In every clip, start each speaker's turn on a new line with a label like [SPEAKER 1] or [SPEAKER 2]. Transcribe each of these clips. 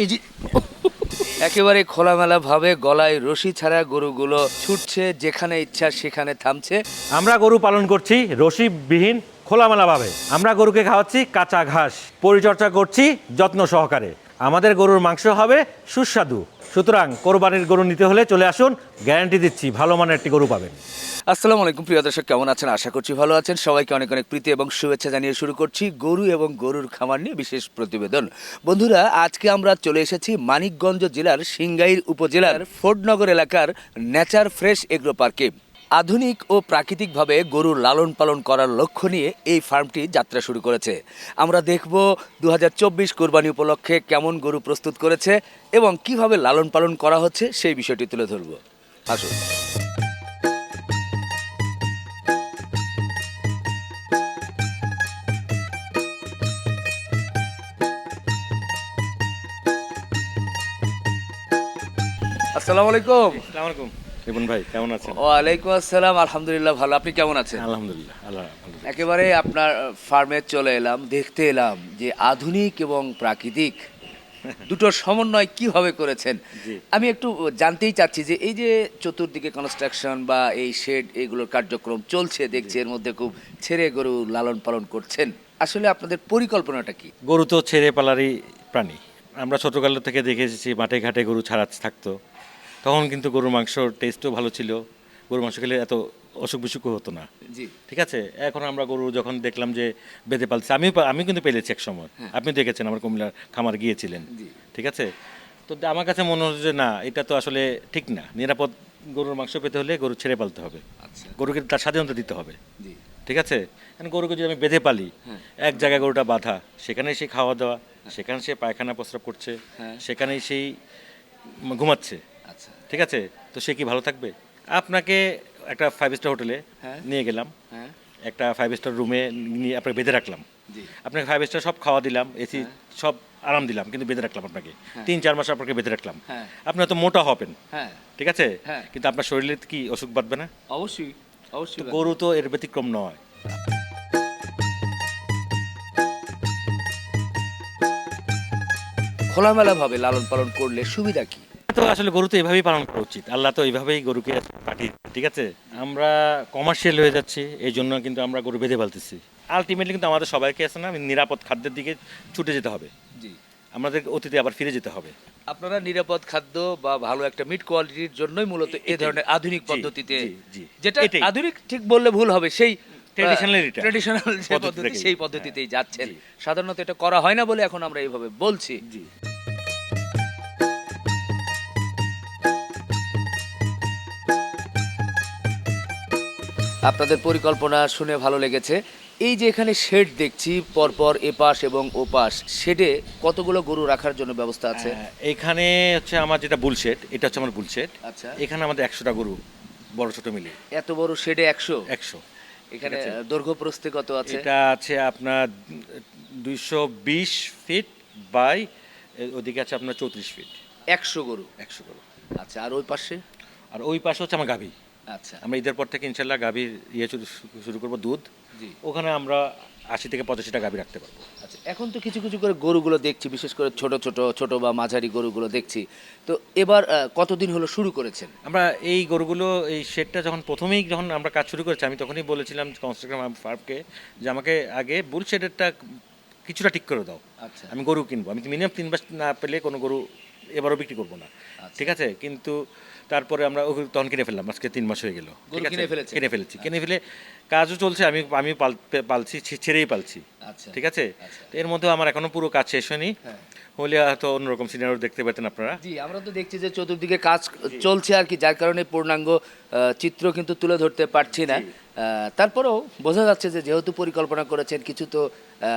[SPEAKER 1] এই যে একেবারে খোলামেলা ভাবে গলায় রশি ছাড়া গরুগুলো ছুটছে যেখানে ইচ্ছা সেখানে থামছে।
[SPEAKER 2] আমরা গরু পালন করছি রশিবিহীন খোলামেলাভাবে আমরা গরুকে খাওয়াচ্ছি কাঁচা ঘাস। পরিচর্যা করছি যত্ন সহকারে। আমাদের গরুর মাংস হবে সুস্বাদু। সুতরাং কোরবানির গরু নিতে হলে চলে আসুন, গ্যারান্টি দিচ্ছি, ভালো মানের একটি গরু পাবেন।
[SPEAKER 1] আসসালামু আলাইকুম, প্রিয় দর্শক, কেমন আছেন? আশা করছি ভালো আছেন। সবাইকে অনেক অনেক প্রীতি এবং শুভেচ্ছা জানিয়ে শুরু করছি গরু এবং গরুর খামার নিয়ে বিশেষ প্রতিবেদন। বন্ধুরা, আজকে আমরা চলে এসেছি মানিকগঞ্জ জেলার সিংগাইর উপজেলার ফোর্ডনগর এলাকার নেচার ফ্রেশ এগ্রো পার্কে। আধুনিক ও প্রাকৃতিকভাবে গরুর লালন পালন করার লক্ষ্য নিয়ে এই ফার্মটি যাত্রা শুরু করেছে। আমরা দেখব দু হাজার চব্বিশ কোরবানি উপলক্ষে কেমন গরু প্রস্তুত করেছে এবং কীভাবে লালন পালন করা হচ্ছে সেই বিষয়টি তুলে ধরব। আসুন। আসসালামু আলাইকুম।
[SPEAKER 2] আসসালামাইকুম রিপন ভাই কেমন আছেন?
[SPEAKER 1] ওয়ালাইকুম আসসালাম আলহামদুলিল্লাহ ভালো। আপনি কেমন আছেন?
[SPEAKER 2] আলহামদুলিল্লাহ আল্লাহ
[SPEAKER 1] একেবারে আপনার ফার্মে চলে এলাম দেখতে এলাম যে আধুনিক এবং প্রাকৃতিক দুটোর সমন্বয় কীভাবে করেছেন। আমি একটু জানতেই চাচ্ছি যে এই যে চতুর্দিকে কনস্ট্রাকশন বা এই শেড এগুলোর কার্যক্রম চলছে দেখছি এর মধ্যে খুব ছেড়ে গরু লালন পালন করছেন। আসলে আপনাদের পরিকল্পনাটা কি?
[SPEAKER 2] গরু তো ছেড়ে পালারই প্রাণী। আমরা ছোটোকাল থেকে দেখে এসেছি মাঠে ঘাটে গরু ছাড়া থাকতো। তখন কিন্তু গরুর মাংসর টেস্টও ভালো ছিল। গরুর মাংস খেলে এত অসুখ বিসুখও হতো না।
[SPEAKER 1] জি।
[SPEAKER 2] ঠিক আছে? এখন আমরা গরু যখন দেখলাম যে বেঁধে পালছে আমিও আমি কিন্তু পেলেছি এক সময় আপনি দেখেছেন আমার কুমিল্লার খামার গিয়েছিলেন। ঠিক আছে? তো আমার কাছে মনে হচ্ছে যে না এটা তো আসলে ঠিক না। নিরাপদ গরুর মাংস পেতে হলে গরু ছেড়ে পালতে হবে।
[SPEAKER 1] আচ্ছা।
[SPEAKER 2] গরুকে তার স্বাধীনতা দিতে হবে। ঠিক আছে? গরুকে যদি আমি বেঁধে পালি এক জায়গায় গরুটা বাঁধা সেখানে সে খাওয়া দাওয়া সেখানে সে পায়খানা প্রস্রাব করছে
[SPEAKER 1] হ্যাঁ।
[SPEAKER 2] সেখানেই সেই ঘুমাচ্ছে। ঠিক আছে? তো সে কি ভালো থাকবে? আপনাকে একটা ফাইভ স্টার হোটেলে
[SPEAKER 1] হ্যাঁ।
[SPEAKER 2] নিয়ে গেলাম।
[SPEAKER 1] হ্যাঁ।
[SPEAKER 2] একটা ফাইভ স্টার রুমে নিয়ে আপনাকে বেঁধে রাখলাম। আপনাকে ফাইভ স্টার সব খাওয়া দিলাম এসি সব আরাম দিলাম কিন্তু বেঁধে রাখলাম আপনাকে। তিন চার মাস আপনাকে বেঁধে রাখলাম।
[SPEAKER 1] হ্যাঁ।
[SPEAKER 2] আপনি হয়তো মোটা হবেন।
[SPEAKER 1] হ্যাঁ।
[SPEAKER 2] ঠিক আছে?
[SPEAKER 1] হ্যাঁ।
[SPEAKER 2] কিন্তু আপনার শরীরে কি অসুখ বাঁধবে না?
[SPEAKER 1] অবশ্যই অবশ্যই
[SPEAKER 2] গরু তো এর ব্যতিক্রম নয়।
[SPEAKER 1] খোলামেলা ভাবে লালন পালন করলে সুবিধা কি?
[SPEAKER 2] তো আসলে গরু তো এভাবেই পালন করা উচিত। আল্লাহ তো এইভাবেই গরুকে পাঠিয়ে ঠিক আছে? আমরা কমার্শিয়াল হয়ে যাচ্ছি এই জন্য কিন্তু আমরা গরু বেঁধে পালতেছি। আলটিমেটলি কিন্তু আমাদের সবাইকে আছে না নিরাপদ খাদ্যের দিকে ছুটে যেতে হবে।
[SPEAKER 1] জি।
[SPEAKER 2] আমাদের অতীতে আবার ফিরে যেতে হবে।
[SPEAKER 1] আপনারা নিরাপদ খাদ্য বা ভালো একটা মিট কোয়ালিটির জন্যই মূলত এই ধরনের আধুনিক পদ্ধতিতে। যেটা আধুনিক ঠিক বললে ভুল হবে সেই ট্রেডিশনাল। সেই পদ্ধতিতেই যাচ্ছেন। সাধারণত এটা করা হয় না বলে এখন আমরা এইভাবে বলছি। আপনাদের পরিকল্পনা শুনে ভালো লেগেছে। এই যে এখানে শেড দেখছি পরপর এপাশ এবং ওপাশ শেডে কতগুলো গরু রাখার জন্য ব্যবস্থা আছে?
[SPEAKER 2] এখানে হচ্ছে আমার যেটা বুলশেট এটা হচ্ছে আমার বুলশেট
[SPEAKER 1] আচ্ছা।
[SPEAKER 2] এখানে আমাদের একশোটা গরু বড় ছোট মিলিয়ে।
[SPEAKER 1] এত বড় শেডে একশো?
[SPEAKER 2] একশো।
[SPEAKER 1] এখানে দৈর্ঘ্য প্রস্থে কত আছে?
[SPEAKER 2] এটা আছে আপনার দুইশো বিশ ফিট বাই ওদিকে আছে আপনার চৌত্রিশ ফিট।
[SPEAKER 1] একশো গরু?
[SPEAKER 2] একশো গরু।
[SPEAKER 1] আচ্ছা আর ওই পাশে?
[SPEAKER 2] আর ওই পাশে হচ্ছে আমার গাভী।
[SPEAKER 1] আচ্ছা।
[SPEAKER 2] আমরা ঈদের পর থেকে ইনশাল্লাহ গাভীর ইয়ে শুরু করব দুধ। ওখানে আমরা আশি থেকে পঁচাশিটা গাভী রাখতে পারব।
[SPEAKER 1] আচ্ছা এখন তো কিছু কিছু করে গরুগুলো দেখছি বিশেষ করে ছোট ছোট ছোট বা মাঝারি গরুগুলো দেখছি। তো এবার কতদিন হলো শুরু করেছেন?
[SPEAKER 2] আমরা এই গরুগুলো এই শেডটা যখন প্রথমেই যখন আমরা কাজ শুরু করেছি আমি তখনই বলেছিলাম কনস্ট্রাকশন ফার্মকে যে আমাকে আগে বুল শেডেরটা কিছুটা ঠিক করে দাও।
[SPEAKER 1] আচ্ছা।
[SPEAKER 2] আমি গরু কিনবো। আমি মিনিমাম তিন মাস না পেলে কোনো গরু এবারও বিক্রি করব না। ঠিক আছে? কিন্তু তারপরে আমরা তখন কিনে ফেললাম আজকে তিন মাস হয়ে গেল।
[SPEAKER 1] কিনে
[SPEAKER 2] ফেলেছি? কিনে ফেলে কাজও চলছে আমি আমি পালছি ছেড়েই পালছি।
[SPEAKER 1] আচ্ছা।
[SPEAKER 2] ঠিক আছে?
[SPEAKER 1] আচ্ছা।
[SPEAKER 2] এর মধ্যে আমার এখনও পুরো কাজ শেষ হয়নি।
[SPEAKER 1] হ্যাঁ।
[SPEAKER 2] হলে হয়তো অন্যরকম সিনারিও দেখতে পেতেন আপনারা।
[SPEAKER 1] জি আমরা তো দেখছি যে চতুর্দিকে কাজ চলছে আর কি যার কারণে পূর্ণাঙ্গ চিত্র কিন্তু তুলে ধরতে পারছি না। তারপরেও বোঝা যাচ্ছে যে যেহেতু পরিকল্পনা করেছেন কিছু তো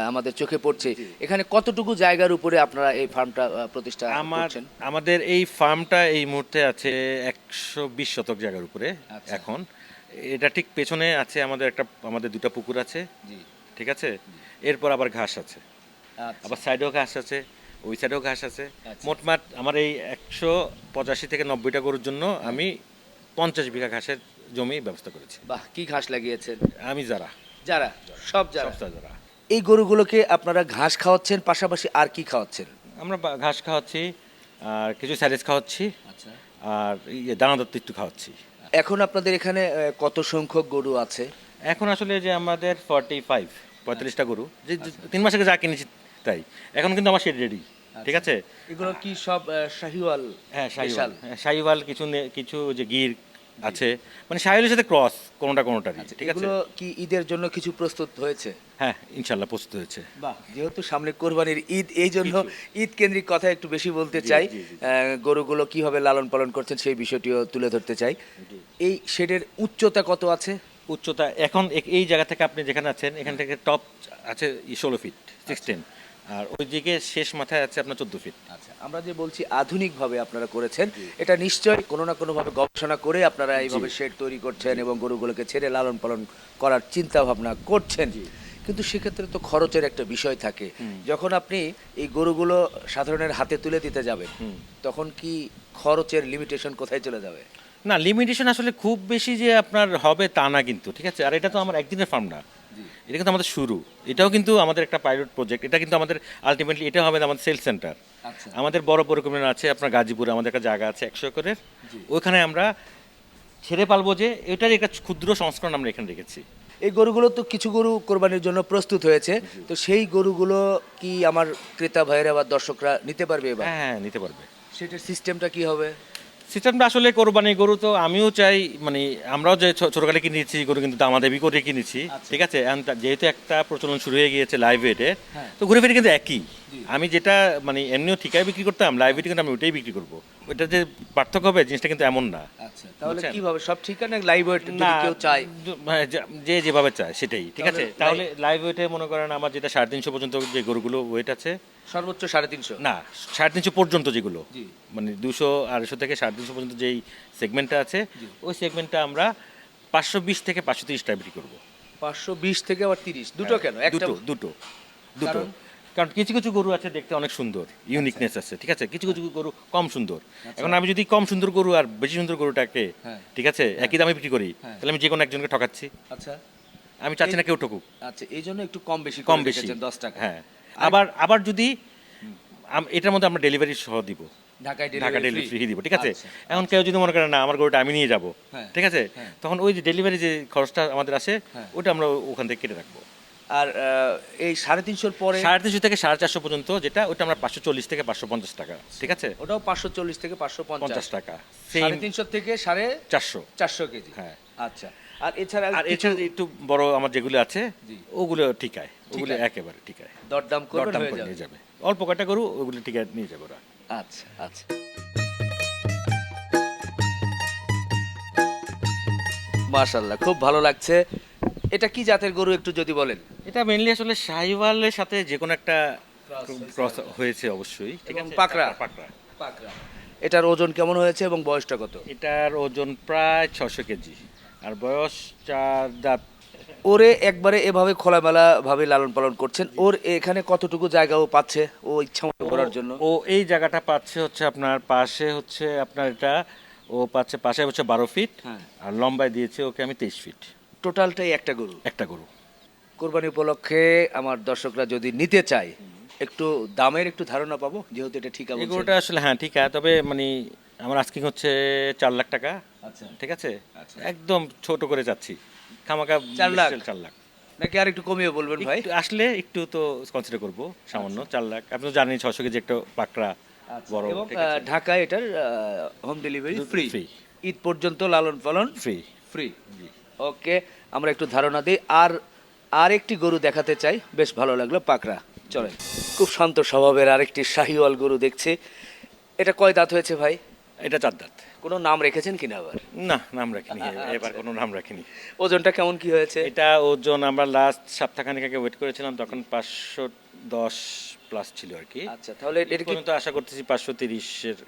[SPEAKER 1] আমাদের চোখে পড়ছে। এখানে কতটুকু জায়গার উপরে আপনারা এই ফার্মটা প্রতিষ্ঠা
[SPEAKER 2] আমার
[SPEAKER 1] করছেন?
[SPEAKER 2] আমাদের এই ফার্মটা এই মুহূর্তে আছে একশো বিশ শতক জায়গার উপরে
[SPEAKER 1] আচ্ছা।
[SPEAKER 2] এখন। এটা ঠিক পেছনে আছে আমাদের একটা আমাদের দুটো পুকুর আছে। ঠিক আছে? এরপর আবার ঘাস আছে।
[SPEAKER 1] আচ্ছা।
[SPEAKER 2] আবার সাইডেও ঘাস আছে ওই সাইডেও ঘাস আছে।
[SPEAKER 1] আচ্ছা।
[SPEAKER 2] মোটমাট আমার এই একশো পঁচাশি থেকে নব্বইটা গরুর জন্য আমি পঞ্চাশ বিঘা ঘাসের জমি ব্যবস্থা করেছি।
[SPEAKER 1] বাহ কি ঘাস লাগিয়েছেন?
[SPEAKER 2] আমি যারা।
[SPEAKER 1] যারা? সব যারা?
[SPEAKER 2] যারা।
[SPEAKER 1] এই গরুগুলোকে আপনারা ঘাস খাওয়াচ্ছেন পাশাপাশি আর কি খাওয়াচ্ছেন?
[SPEAKER 2] আমরা বা- ঘাস খাওয়াচ্ছি আর কিছু স্যালেজ খাওয়াচ্ছি
[SPEAKER 1] আচ্ছা।
[SPEAKER 2] আর ইয়ে দানাদত্ত একটু খাওয়াচ্ছি।
[SPEAKER 1] এখন আপনাদের এখানে আহ, কত সংখ্যক গরু আছে?
[SPEAKER 2] এখন আসলে যে আমাদের ফর্টি ফাইভ পঁয়তাল্লিশটা গরু। যে যে তিন মাস আগে যা কিনেছি তাই। এখন কিন্তু আমার শেড রেডি ঠিক আছে?
[SPEAKER 1] এগুলো কি সব আহ, শাহিওয়াল
[SPEAKER 2] হ্যাঁ? শাহিওয়াল। হ্যাঁ, শাহিওয়াল কিছু নে- কিছু যে গির আছে। মানে শাহিওয়ালের সাথে ক্রস কোনোটা কোনোটারই ঠিক আছে?
[SPEAKER 1] কি ঈদের জন্য কিছু প্রস্তুত হয়েছে?
[SPEAKER 2] হ্যাঁ ইনশাল্লাহ প্রস্তুত হয়েছে।
[SPEAKER 1] বাহ যেহেতু সামনে কোরবানির ঈদ এই জন্য ঈদ কেন্দ্রিক কথা একটু বেশি বলতে চাই। গরুগুলো কীভাবে লালন পালন করছেন সেই বিষয়টিও তুলে ধরতে চাই। এই শেডের উচ্চতা কত আছে?
[SPEAKER 2] উচ্চতা এখন এই জায়গা থেকে আপনি যেখানে আছেন এখান থেকে টপ আছে ষোলো ফিট সিক্সটিন আর ওইদিকে শেষ মাথায় আছে আপনার চোদ্দ ফিট
[SPEAKER 1] আচ্ছা আমরা যে বলছি আধুনিকভাবে আপনারা করেছেন এটা নিশ্চয়ই কোনো না কোনোভাবে গবেষণা করে আপনারা এইভাবে শেড তৈরি করছেন এবং গরুগুলোকে ছেড়ে লালন পালন করার চিন্তা ভাবনা করছেন কিন্তু সেক্ষেত্রে তো খরচের একটা বিষয় থাকে। যখন আপনি এই গরুগুলো সাধারণের হাতে তুলে দিতে যাবেন তখন কি খরচের লিমিটেশন কোথায় চলে যাবে?
[SPEAKER 2] না লিমিটেশন আসলে খুব বেশি যে আপনার হবে তা না কিন্তু ঠিক আছে? আর এটা তো আমার একদিনের ফার্ম না। এটা কিন্তু আমাদের শুরু। এটাও কিন্তু আমাদের একটা পাইলট প্রজেক্ট এটা কিন্তু আমাদের আলটিমেটলি এটা হবে আমাদের সেলস সেন্টার
[SPEAKER 1] আচ্ছা।
[SPEAKER 2] আমাদের বড় পরিকল্পনা আছে আপনার গাজীপুরে আমাদের একটা জায়গা আছে একশো একরের। ওইখানে আমরা ছেড়ে পালবো যে এটার একটা ক্ষুদ্র সংস্করণ আমরা এখানে রেখেছি।
[SPEAKER 1] এই গরুগুলো তো কিছু গরু কোরবানির জন্য প্রস্তুত হয়েছে। তো সেই গরুগুলো কি আমার ক্রেতা ভাইয়েরা বা দর্শকরা নিতে পারবে
[SPEAKER 2] হ্যাঁ হ্যাঁ নিতে পারবে।
[SPEAKER 1] সেটার সিস্টেমটা কি হবে?
[SPEAKER 2] সিস্টেমটা আসলে কোরবানি গরু তো আমিও চাই মানে আমরাও যে ছোটকালে কিনেছি গরু কিন্তু দামাদাবি করে কিনেছি ঠিক আছে? যেহেতু একটা প্রচলন শুরু হয়ে গিয়েছে লাইভ ওয়েটে তো ঘুরে ফিরে কিন্তু একই। আমি যেটা মানে এমনিও ঠিকায় বিক্রি করতাম লাইভ ওয়েটে কিন্তু আমি ওইটাই বিক্রি করব। ওইটা যে পার্থক্য হবে জিনিসটা কিন্তু এমন না।
[SPEAKER 1] আচ্ছা তাহলে? কীভাবে? সব ঠিকানা লাইভ ওয়েট যদি
[SPEAKER 2] না
[SPEAKER 1] কেউ চায়?
[SPEAKER 2] য- মানে যা- যেভাবে চায় সেটাই ঠিক আছে?
[SPEAKER 1] তাহলে
[SPEAKER 2] তাহলে লাইভ ওয়েটে মনে করেন আমার যেটা সাড়ে তিনশো পর্যন্ত যে গরুগুলো ওয়েট আছে
[SPEAKER 1] সর্বোচ্চ সাড়ে তিনশো?
[SPEAKER 2] না সাড়ে তিনশো পর্যন্ত যেগুলো। মানে দুশো আড়াইশো থেকে সাড়ে তিনশো পর্যন্ত যেই সেগমেন্টটা আছে ওই সেগমেন্টটা আমরা পাঁচশো বিশ থেকে পাঁচশো তিরিশ টাকা বিক্রি করব।
[SPEAKER 1] পাঁচশো বিশ থেকে আবার তিরিশ? দুটো কেন?
[SPEAKER 2] দুটো দুটো দুটো।
[SPEAKER 1] কারণ?
[SPEAKER 2] কিছু কিছু গরু আছে দেখতে অনেক সুন্দর ইউনিকনেস আছে ঠিক আছে? কিছু কিছু গরু কম সুন্দর। এখন আমি যদি কম সুন্দর গরু আর বেশি সুন্দর গরুটাকে
[SPEAKER 1] হ্যাঁ।
[SPEAKER 2] ঠিক আছে? একই দামে বিক্রি করি
[SPEAKER 1] হ্যাঁ।
[SPEAKER 2] তাহলে আমি যে কোনো একজনকে ঠকাচ্ছি।
[SPEAKER 1] আচ্ছা।
[SPEAKER 2] আমি চাচ্ছি না কেউ ঠকুক।
[SPEAKER 1] আচ্ছা এই জন্য একটু কম বেশি
[SPEAKER 2] কম বেশি।
[SPEAKER 1] দশ টাকা।
[SPEAKER 2] হ্যাঁ। আবার আবার যদি এটার মধ্যে আমরা ডেলিভারি সহ দিব। ঢাকা ডেলিভারি ফ্রি দিব ঠিক আছে?
[SPEAKER 1] আচ্ছা,
[SPEAKER 2] এখন কেউ যদি মনে করে না আমার গরুটা আমি নিয়ে যাব
[SPEAKER 1] হ্যাঁ,
[SPEAKER 2] ঠিক আছে?
[SPEAKER 1] হ্যাঁ।
[SPEAKER 2] তখন ওই যে ডেলিভারি যে খরচটা আমাদের আসে
[SPEAKER 1] হ্যাঁ।
[SPEAKER 2] ওটা আমরা ওখান থেকে কেটে রাখব।
[SPEAKER 1] আর এই সাড়ে তিনশোর পরে
[SPEAKER 2] সাড়ে তিনশো থেকে সাড়ে চারশো পর্যন্ত যেটা ওটা আমরা পাঁচশো চল্লিশ থেকে পাঁচশো পঞ্চাশ টাকা ঠিক আছে?
[SPEAKER 1] ওটাও পাঁচশো চল্লিশ থেকে পাঁচশো
[SPEAKER 2] পঞ্চাশ। টাকা।
[SPEAKER 1] সাড়ে তিনশো থেকে সাড়ে
[SPEAKER 2] চারশো।
[SPEAKER 1] চারশো কেজি।
[SPEAKER 2] হ্যাঁ।
[SPEAKER 1] আচ্ছা। আর এছাড়া
[SPEAKER 2] আর এছাড়া একটু বড় আমার যেগুলো আছে। ওগুলো ঠিকায় ওগুলো? একেবারে ঠিকায়।
[SPEAKER 1] দরদাম করবেন
[SPEAKER 2] দরদাম করে নিয়ে যাবে। অল্প কয়টা গরু ওগুলো ঠিকায় নিয়ে যাবে ওরা
[SPEAKER 1] আচ্ছা আচ্ছা। মাশাল্লাহ খুব ভালো লাগছে। এটা কি জাতের গরু একটু যদি বলেন?
[SPEAKER 2] এটা মেনলি আসলে শাহিওয়ালের সাথে যে কোনো একটা ক্রস হয়েছে। অবশ্যই।
[SPEAKER 1] এবং
[SPEAKER 2] আছে?
[SPEAKER 1] পাকড়া?
[SPEAKER 2] পাকড়া
[SPEAKER 1] এটার ওজন কেমন হয়েছে এবং বয়সটা কত?
[SPEAKER 2] এটার ওজন প্রায় ছশো কেজি। আর বয়স চার দাঁত।
[SPEAKER 1] ওরে একবারে এভাবে খোলামেলা ভাবে লালন পালন করছেন। ওর এখানে কতটুকু জায়গাও পাচ্ছে? ও ইচ্ছা মতো করার জন্য।
[SPEAKER 2] ও এই জায়গাটা পাচ্ছে হচ্ছে আপনার পাশে হচ্ছে আপনার এটা। ও পাচ্ছে পাশে হচ্ছে বারো ফিট।
[SPEAKER 1] হ্যাঁ।
[SPEAKER 2] আর লম্বায় দিয়েছে ওকে আমি তেইশ ফিট।
[SPEAKER 1] টোটালটাই একটা গরু?
[SPEAKER 2] একটা গরু।
[SPEAKER 1] কোরবানি উপলক্ষে আমার দর্শকরা যদি নিতে চায় একটু দামের একটু ধারণা পাবো? যেহেতু এটা ঠিক
[SPEAKER 2] এই গরুটা আসলে হ্যাঁ ঠিক। আছে তবে মানে আমার আস্কিং হচ্ছে চার লাখ টাকা।
[SPEAKER 1] আচ্ছা।
[SPEAKER 2] ঠিক আছে?
[SPEAKER 1] আচ্ছা।
[SPEAKER 2] একদম ছোট করে যাচ্ছি। খামাকা
[SPEAKER 1] চার লাখ?
[SPEAKER 2] চার লাখ।
[SPEAKER 1] নাকি আর একটু কমিয়ে বলবেন ভাই?
[SPEAKER 2] আসলে একটু তো কনসিডার করব সামান্য চার লাখ। আপনি তো জানেন ছশো কেজি একটা পাকড়া বড়
[SPEAKER 1] এবং
[SPEAKER 2] ঠিক
[SPEAKER 1] আহ,
[SPEAKER 2] আছে?
[SPEAKER 1] ঢাকায় এটার হোম ডেলিভারি ফ্রি। ঈদ পর্যন্ত লালন পালন
[SPEAKER 2] ফ্রি
[SPEAKER 1] ফ্রি ওকে আমরা একটু ধারণা দিই। আর আর একটি গরু দেখাতে চাই। বেশ ভালো লাগল পাকড়া। চলেন। খুব শান্ত স্বভাবের আরেকটি শাহিওয়াল গরু দেখছি। এটা কয় দাঁত হয়েছে ভাই?
[SPEAKER 2] এটা চার দাঁত।
[SPEAKER 1] কোনো নাম রেখেছেন কিনা আবার?
[SPEAKER 2] না নাম রাখিনি।
[SPEAKER 1] আচ্ছা।
[SPEAKER 2] এবার কোনো নাম রাখিনি।
[SPEAKER 1] ওজনটা কেমন কি হয়েছে?
[SPEAKER 2] এটা ওজন আমরা লাস্ট সপ্তাহখানেক আগে ওয়েট করেছিলাম তখন পাঁচশো দশ প্লাস ছিল আর কি।
[SPEAKER 1] আচ্ছা তাহলে এটা কি
[SPEAKER 2] পর্যন্ত আশা করতেছি পাঁচশো তিরিশের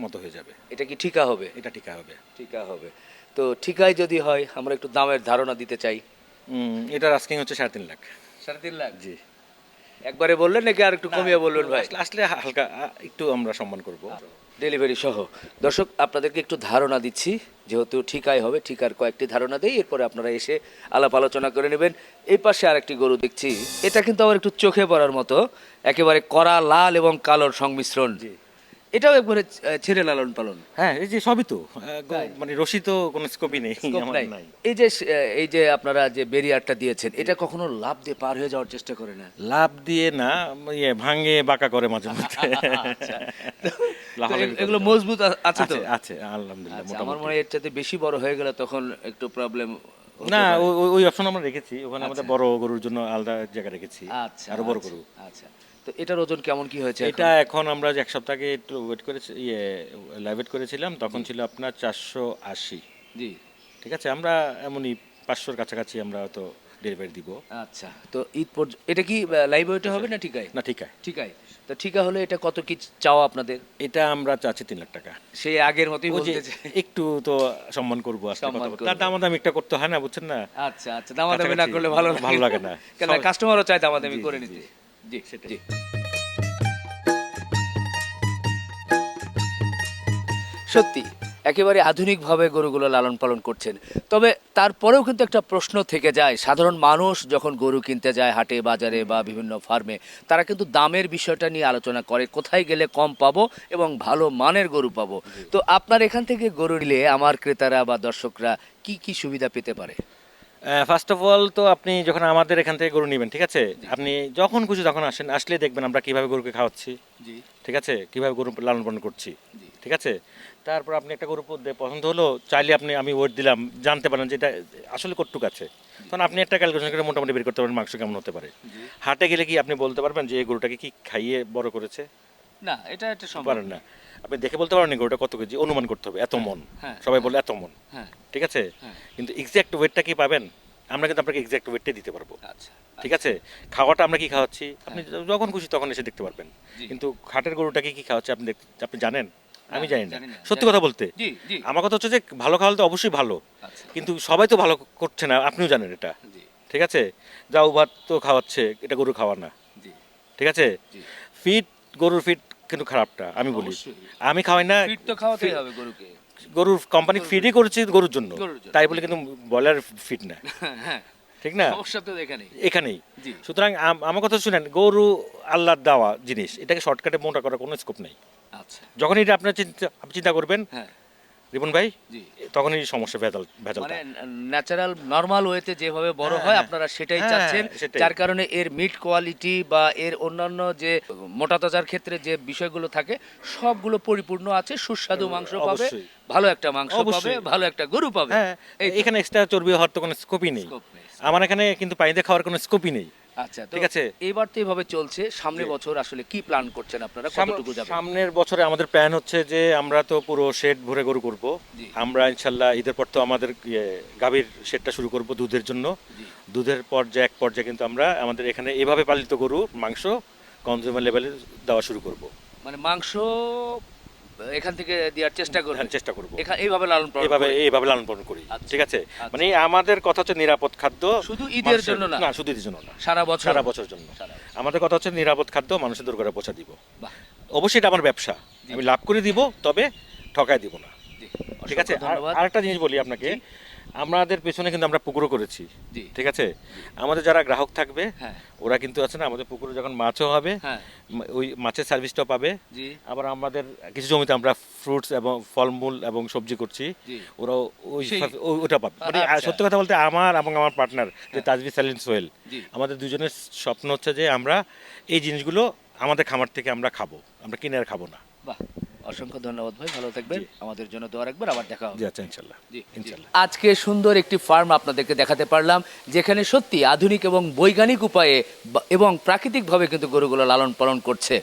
[SPEAKER 2] মতো হয়ে যাবে।
[SPEAKER 1] এটা কি ঠিকা হবে?
[SPEAKER 2] এটা ঠিকা হবে।
[SPEAKER 1] ঠিকা হবে। তো ঠিকায় যদি হয় আমরা একটু দামের ধারণা দিতে চাই।
[SPEAKER 2] এটার আস্কিং হচ্ছে সাড়ে তিন লাখ।
[SPEAKER 1] সাড়ে তিন লাখ?
[SPEAKER 2] জি।
[SPEAKER 1] একবারে বললেন নাকি আর একটু কমিয়ে বলবেন ভাই?
[SPEAKER 2] আসলে- হালকা একটু আমরা সম্মান করব।
[SPEAKER 1] ডেলিভারি সহ। দর্শক আপনাদেরকে একটু ধারণা দিচ্ছি যেহেতু ঠিকাই হবে ঠিকার কয়েকটি ধারণা দেই এরপরে আপনারা এসে আলাপ আলোচনা করে নেবেন। এই পাশে আরেকটি গরু দেখছি এটা কিন্তু আবার একটু চোখে পড়ার মতো একেবারে কড়া লাল এবং কালোর সংমিশ্রণ। এটাও একবারে ছেড়ে লালন পালন।
[SPEAKER 2] হ্যাঁ এই যে সবই তো। মানে রশি তো কোনো স্কোপই নেই
[SPEAKER 1] এই যে এই যে আপনারা যে বেরিয়ারটা দিয়েছেন এটা কখনো লাভ দিয়ে পার হয়ে যাওয়ার চেষ্টা করে না?
[SPEAKER 2] লাভ দিয়ে না ইয়ে ভাঙে বাঁকা করে মাঝে মধ্যে।
[SPEAKER 1] আচ্ছা।
[SPEAKER 2] লাফালাফি
[SPEAKER 1] এগুলো মজবুত আছে তো?
[SPEAKER 2] আছে আলহামদুলিল্লাহ
[SPEAKER 1] আচ্ছা, আমার মনে হয় এর চাইতে বেশি বড় হয়ে গেলে তখন একটু প্রবলেম
[SPEAKER 2] না ওই- অপশন আমরা রেখেছি। ওখানে আমাদের বড় গরুর জন্য আলাদা জায়গা রেখেছি।
[SPEAKER 1] আচ্ছা
[SPEAKER 2] আরও বড়
[SPEAKER 1] আচ্ছা,
[SPEAKER 2] গরু।
[SPEAKER 1] আচ্ছা। তো এটার ওজন কেমন কি হয়েছে
[SPEAKER 2] এটা এখন? আমরা এক সপ্তাহে একটু ওয়েট করে ইয়ে লাইভ করেছিলাম তখন ছিল আপনার চারশো আশি।
[SPEAKER 1] জি।
[SPEAKER 2] ঠিক আছে? আমরা এমনই পাঁচশোর কাছাকাছি আমরা হয়তো ডেলিভারি দিব।
[SPEAKER 1] আচ্ছা তো ঈদ পর্যন্ত এটা কি লাইভ ওয়েটে হবে না ঠিকাই
[SPEAKER 2] না ঠিক আছে
[SPEAKER 1] ঠিকাই তো ঠিকা হলে এটা কত কি চাও আপনাদের?
[SPEAKER 2] এটা আমরা চাচ্ছি তিন লাখ টাকা।
[SPEAKER 1] সেই আগের মতোই বলতেছে।
[SPEAKER 2] একটু তো সম্মান করব বলতে। তার দাম দাম একটা করতে হয় না বুঝছেন না?
[SPEAKER 1] আচ্ছা আচ্ছা দামাদামি না করলে ভালো
[SPEAKER 2] ভালো লাগে না।
[SPEAKER 1] কেন
[SPEAKER 2] সবাই-
[SPEAKER 1] কাস্টমারও চায় দামাদামি করে নিতে। জি
[SPEAKER 2] সেটাই।
[SPEAKER 1] সত্যি একেবারে আধুনিকভাবে গরুগুলো লালন পালন করছেন। তবে তারপরেও কিন্তু একটা প্রশ্ন থেকে যায় সাধারণ মানুষ যখন গরু কিনতে যায় হাটে বাজারে বা বিভিন্ন ফার্মে তারা কিন্তু দামের বিষয়টা নিয়ে আলোচনা করে কোথায় গেলে কম পাবো এবং ভালো মানের গরু পাবো। তো আপনার এখান থেকে গরু নিলে আমার ক্রেতারা বা দর্শকরা কি কি সুবিধা পেতে পারে?
[SPEAKER 2] ফার্স্ট অফ অল তো আপনি যখন আমাদের এখান থেকে গরু নেবেন ঠিক আছে? আপনি যখন খুশি তখন আসেন আসলে দেখবেন আমরা কীভাবে গরুকে খাওয়াচ্ছি ঠিক আছে? কীভাবে গরু লালন পালন করছি ঠিক আছে? তারপর আপনি একটা গরু পছন্দ হলো চাইলে আপনি আমি ওয়েট দিলাম জানতে পারেন যে এটা আসলে কটুক আছে। তখন আপনি একটা ক্যালকুলেশন করে মোটামুটি বের করতে পারেন মাংস কেমন হতে পারে। হাটে গেলে কি আপনি বলতে পারবেন যে এই গরুটাকে কি খাইয়ে বড় করেছে?
[SPEAKER 1] না এটা একটা সম্ভব
[SPEAKER 2] না। আপনি দেখে বলতে পারেন গরুটা কত কেজি অনুমান করতে হবে এত মন।
[SPEAKER 1] হ্যাঁ,
[SPEAKER 2] সবাই বলে এত মন।
[SPEAKER 1] হ্যাঁ
[SPEAKER 2] ঠিক আছে?
[SPEAKER 1] হ্যাঁ।
[SPEAKER 2] কিন্তু এক্সাক্ট ওয়েটটা কি পাবেন? আমরা কিন্তু আপনাকে এক্সাক্ট ওয়েটটাই দিতে পারব।
[SPEAKER 1] আচ্ছা
[SPEAKER 2] ঠিক আছে? খাওয়াটা আমরা কি খাওয়াচ্ছি? আপনি যখন খুশি তখন এসে দেখতে পারবেন। কিন্তু খাটের গরুটাকে কি খাওয়াচ্ছে আপনি আপনি জানেন? আমি জানি না। সত্যি কথা বলতে। আমার কথা হচ্ছে যে ভালো খাওয়ালে তো অবশ্যই ভালো।
[SPEAKER 1] আচ্ছা।
[SPEAKER 2] কিন্তু সবাই তো ভালো করছে না আপনিও জানেন এটা। ঠিক আছে? যাও ভাত তো খাওয়াচ্ছে এটা গরু খাওয়া না। ঠিক আছে? ফিট গরুর ফিট কিন্তু খারাপটা আমি বলি। আমি খাওয়াই না
[SPEAKER 1] ফিড তো খাওয়াতেই হবে গরুকে।
[SPEAKER 2] গরুর কোম্পানি ফিডই করেছি গরুর জন্য। তাই বলে কিন্তু ব্রয়লার ফিট না।
[SPEAKER 1] হ্যাঁ।
[SPEAKER 2] ঠিক না? এখানেই। সুতরাং আমার কথা শুনেন গরু আল্লাহর দেওয়া জিনিস এটাকে শর্টকাটে মোটা করার কোনো স্কোপ নেই।
[SPEAKER 1] আচ্ছা।
[SPEAKER 2] যখন এটা আপনার চিন্তা আপনি চিন্তা করবেন
[SPEAKER 1] হ্যাঁ।
[SPEAKER 2] রিপন ভাই?
[SPEAKER 1] জি।
[SPEAKER 2] তখনই সমস্যা ভেজাল ভেজালটা।
[SPEAKER 1] মানে ন্যাচারাল নর্মাল ওয়েতে যেভাবে বড়
[SPEAKER 2] হ্যাঁ,
[SPEAKER 1] হয়। আপনারা সেটাই
[SPEAKER 2] হ্যাঁ,
[SPEAKER 1] চাচ্ছেন। যার কারণে এর মিট কোয়ালিটি বা এর অন্যান্য যে মোটা তাজার ক্ষেত্রে যে বিষয়গুলো থাকে সবগুলো পরিপূর্ণ আছে সুস্বাদু মাংস পাবে ভালো একটা মাংস পাবে ভালো একটা গরু পাবে।
[SPEAKER 2] হ্যাঁ এখানে এক্সট্রা চর্বি হওয়ার তো কোনো স্কোপই নেই।
[SPEAKER 1] নেই।
[SPEAKER 2] আমার এখানে কিন্তু পানিতে খাওয়ার কোনো স্কোপই নেই।
[SPEAKER 1] আচ্ছা
[SPEAKER 2] ঠিক আছে।
[SPEAKER 1] এইবার তো এইভাবে চলছে। সামনে বছর আসলে কি প্ল্যান করছেন আপনারা? কতটুকু যাবে
[SPEAKER 2] সামনের বছরে আমাদের প্ল্যান হচ্ছে যে আমরা তো পুরো শেড ভরে গরু করব। আমরা ইনশাল্লাহ ঈদের পর তো আমাদের ইয়ে, গাভীর শেডটা শুরু করব দুধের জন্য। দুধের পর্যায়ে এক পর্যায়ে কিন্তু আমরা আমাদের এখানে এভাবে পালিত গরু মাংস কনজিউমার লেভেলে দেওয়া শুরু করব।
[SPEAKER 1] মানে মাংস এখান থেকে দেওয়ার চেষ্টা করবেন
[SPEAKER 2] হ্যাঁ, চেষ্টা করব।
[SPEAKER 1] এইভাবে লালন পালন এইভাবে
[SPEAKER 2] এইভাবে লালন পালন করি।
[SPEAKER 1] আচ্ছা।
[SPEAKER 2] ঠিক আছে?
[SPEAKER 1] আচ্ছা।
[SPEAKER 2] মানে আমাদের কথা হচ্ছে নিরাপদ খাদ্য
[SPEAKER 1] শুধু ঈদের জন্য না?
[SPEAKER 2] না শুধু ঈদের জন্য না।
[SPEAKER 1] সারা বছর?
[SPEAKER 2] সারা বছর জন্য। আমাদের কথা হচ্ছে নিরাপদ খাদ্য মানুষের দরকারে করে পৌঁছা দিব। অবশ্যই এটা আমার ব্যবসা। আমি লাভ করে দিব তবে ঠকায় দিব না। ঠিক আছে?
[SPEAKER 1] আরেকটা
[SPEAKER 2] আর একটা জিনিস বলি আপনাকে। আমাদের পেছনে কিন্তু আমরা পুকুরও করেছি। ঠিক আছে? আমাদের যারা গ্রাহক থাকবে
[SPEAKER 1] হ্যাঁ।
[SPEAKER 2] ওরা কিন্তু আছে না আমাদের পুকুরে যখন মাছও হবে
[SPEAKER 1] হ্যাঁ।
[SPEAKER 2] ওই মাছের সার্ভিসটাও পাবে। আবার আমাদের কিছু জমিতে আমরা ফ্রুটস এবং ফলমূল এবং সবজি করছি ওরাও ওই ওটা পাবে। মানে
[SPEAKER 1] আচ্ছা।
[SPEAKER 2] সত্যি কথা বলতে আমার এবং আমার পার্টনার যে তাজবি সালিন সোহেল আমাদের দুজনের স্বপ্ন হচ্ছে যে আমরা এই জিনিসগুলো আমাদের খামার থেকে আমরা খাব আমরা কিনে আর খাব না।
[SPEAKER 1] বাহ। অসংখ্য ধন্যবাদ ভাই ভালো থাকবেন। আমাদের জন্য দোয়া রাখবেন আবার দেখা হবে।
[SPEAKER 2] আচ্ছা ইনশাল্লাহ।
[SPEAKER 1] আজকে সুন্দর একটি ফার্ম আপনাদেরকে দেখাতে পারলাম যেখানে সত্যি আধুনিক এবং বৈজ্ঞানিক উপায়ে এবং প্রাকৃতিকভাবে কিন্তু গরুগুলো লালন পালন করছে।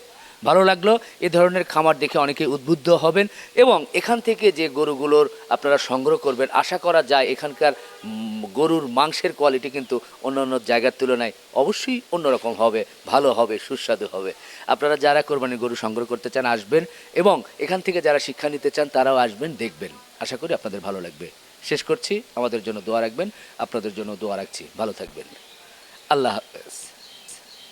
[SPEAKER 1] ভালো লাগল এ ধরনের খামার দেখে অনেকে উদ্বুদ্ধ হবেন এবং এখান থেকে যে গরুগুলোর আপনারা সংগ্রহ করবেন আশা করা যায় এখানকার গরুর মাংসের কোয়ালিটি কিন্তু অন্য অন্য জায়গার তুলনায় অবশ্যই অন্যরকম হবে, ভালো হবে, সুস্বাদু হবে। আপনারা যারা কোরবানির গরু সংগ্রহ করতে চান আসবেন এবং এখান থেকে যারা শিক্ষা নিতে চান তারাও আসবেন, দেখবেন। আশা করি আপনাদের ভালো লাগবে। শেষ করছি। আমাদের জন্য দোয়া রাখবেন। আপনাদের জন্য দোয়া রাখছি। ভালো থাকবেন। আল্লাহ